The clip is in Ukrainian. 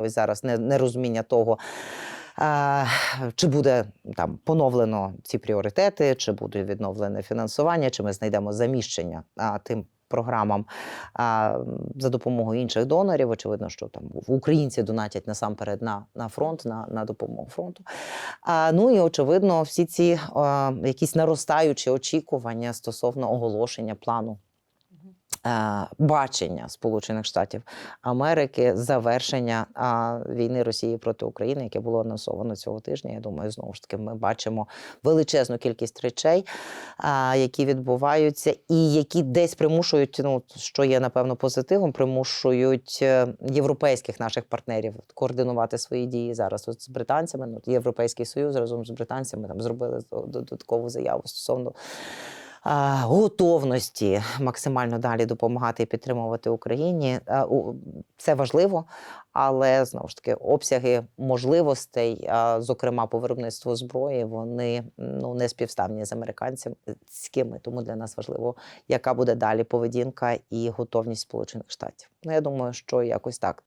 Ось зараз не- нерозуміння того. Чи буде там поновлено ці пріоритети, чи буде відновлене фінансування, чи ми знайдемо заміщення а, тим програмам а, за допомогою інших донорів. Очевидно, що там українці донатять насамперед на, на фронт, на, на допомогу фронту. А, ну і очевидно, всі ці а, якісь наростаючі очікування стосовно оголошення плану. Е, Бачення Сполучених Штатів Америки завершення війни Росії проти України, яке було анонсовано цього тижня. Я думаю, знову ж таки, ми бачимо величезну кількість речей, які відбуваються, і які десь примушують, ну що є напевно позитивом, примушують е, європейських наших партнерів координувати свої дії зараз. З британцями, ну Європейський Союз разом з британцями там зробили додаткову заяву стосовно готовності максимально далі допомагати і підтримувати Україні. Це важливо, але знову ж таки обсяги можливостей, зокрема по виробництву зброї, вони ну не співставні з американськими. Тому для нас важливо, яка буде далі поведінка і готовність Сполучених Штатів. Ну я думаю, що якось так.